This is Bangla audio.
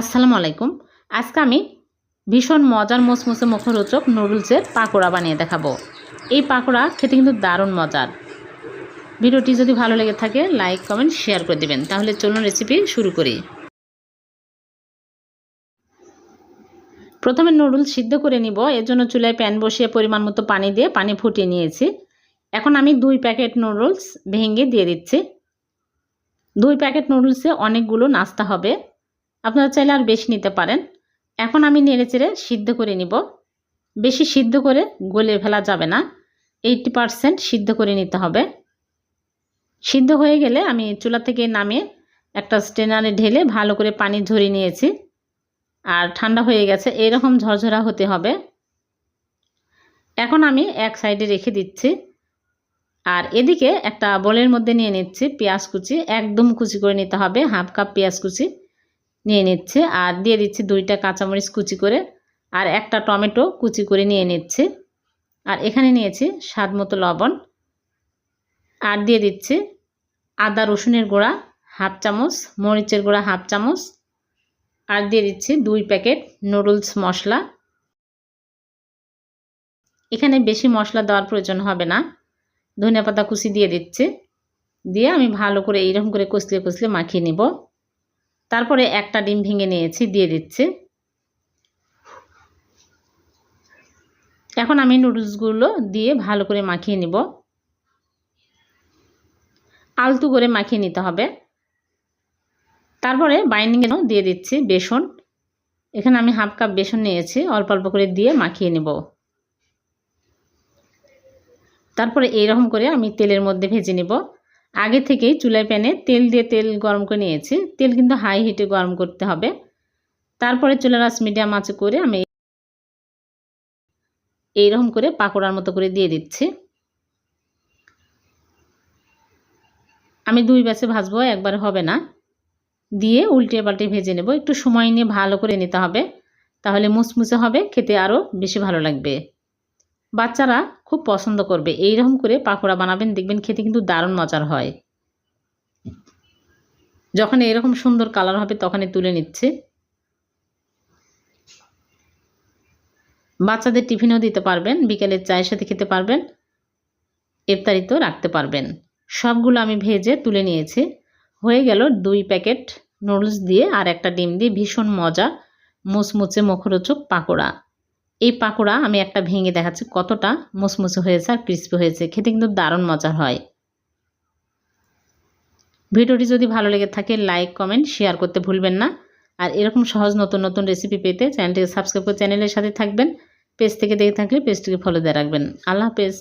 আসসালামু আলাইকুম। আজকে আমি ভীষণ মজার মোচমোচে মুখরোচক নুডলসের পাকোড়া বানিয়ে দেখাবো। এই পাকোড়া খেতে কিন্তু দারুণ মজার। ভিডিওটি যদি ভালো লেগে থাকে, লাইক, কমেন্ট, শেয়ার করে দেবেন। তাহলে চলুন রেসিপি শুরু করি। প্রথমে নুডলস সিদ্ধ করে নিব। এর জন্য চুলায় প্যান বসিয়ে পরিমাণ মতো পানি দিয়ে পানি ফুটিয়ে নিয়েছি। এখন আমি দুই প্যাকেট নুডলস ভেঙে দিয়ে দিচ্ছি। দুই প্যাকেট নুডলসে অনেকগুলো নাস্তা হবে। আপনারা চাইলে আর বেশি নিতে পারেন। এখন আমি নেড়ে চেড়ে সিদ্ধ করে নিব। বেশি সিদ্ধ করে গলে ফেলা যাবে না। এইটটি পারসেন্ট সিদ্ধ করে নিতে হবে। সিদ্ধ হয়ে গেলে আমি চুলা থেকে নামিয়ে একটা স্টেনারে ঢেলে ভালো করে পানি ঝরিয়ে নিয়েছি। আর ঠান্ডা হয়ে গেছে, এরকম ঝরঝরা হতে হবে। এখন আমি এক সাইডে রেখে দিচ্ছি। আর এদিকে একটা বলের মধ্যে নিয়ে নিচ্ছি পেঁয়াজ কুচি। একদম কুচি করে নিতে হবে, হাফ কাপ পেঁয়াজ কুচি। নিয়ে নিচ্ছে আর দিয়ে দিচ্ছি দুইটা কাঁচামরিচ কুচি করে আর একটা টমেটো কুচি করে নিয়ে নিচ্ছে। আর এখানে নিয়েছি স্বাদ মতো লবণ। আর দিয়ে দিচ্ছি আদা রসুনের গুঁড়া হাফ চামচ, মরিচের গুঁড়া হাফ চামচ। আর দিয়ে দিচ্ছি দুই প্যাকেট নুডলস মশলা। এখানে বেশি মশলা দেওয়ার প্রয়োজন হবে না। ধনিয়া পাতা কুচি দিয়ে দিচ্ছে। দিয়ে আমি ভালো করে এইরকম করে কষলে কষলে মাখিয়ে নিব। তারপরে একটা ডিম ভেঙে নিয়েছি, দিয়ে দিচ্ছি। এখন আমি নুডলসগুলো দিয়ে ভালো করে মাখিয়ে নিব। আলতু করে মাখিয়ে নিতে হবে। তারপরে বাইন্ডিংয়ে দিয়ে দিচ্ছি বেসন। এখানে আমি হাফ কাপ বেসন নিয়েছি, অল্প অল্প করে দিয়ে মাখিয়ে নেব। তারপরে এইরকম করে আমি তেলের মধ্যে ভেজে নেব। আগে থেকেই চুলায় প্যানে তেল দিয়ে তেল গরম করে নিয়েছি। তেল কিন্তু হাই হিটে গরম করতে হবে। তারপরে চুলার আঁচ মিডিয়াম আঁচে করে আমি এইরকম করে পাকোড়ার মতো করে দিয়ে দিচ্ছি। আমি দুই ব্যাচে ভাজবো, একবার হবে না। দিয়ে উল্টে পাল্টে ভেজে নেব। একটু সময় নিয়ে ভালো করে নিতে হবে। তাহলে মুচমুচে হবে, খেতে আরও বেশি ভালো লাগবে। বাচ্চারা খুব পছন্দ করবে। এই রকম করে পাকোড়া বানাবেন, দেখবেন খেতে কিন্তু দারুণ মজার হয়। যখন এরকম সুন্দর কালার হবে, তখনই তুলে নিচ্ছে। বাচ্চাদের টিফিনও দিতে পারবেন বিকেলের চায়ের সাথে খেতে পারবেন, ইফতারিতেও রাখতে পারবেন। সবগুলো আমি ভেজে তুলে নিয়েছি। হয়ে গেল দুই প্যাকেট নুডলস দিয়ে আর একটা ডিম দিয়ে ভীষণ মজা, মুচমুচে মুখরোচক পাকোড়া। এই পাকোড়া আমি একটা ভেঙে দেখাচ্ছি কতটা মুসমুসে হয়েছে আর ক্রিস্পি হয়েছে। খেতে কিন্তু দারুণ মজার হয়। ভিডিওটি যদি ভালো লেগে থাকে লাইক কমেন্ট শেয়ার করতে ভুলবেন না। আর এরকম সহজ নতুন নতুন রেসিপি পেতে চ্যানেলটিকে সাবস্ক্রাইব করে চ্যানেলের সাথে থাকবেন। পেজ থেকে দেখে থাকলে পেজটিকে ফলো দিয়ে রাখবেন। আল্লাহ হাফেজ।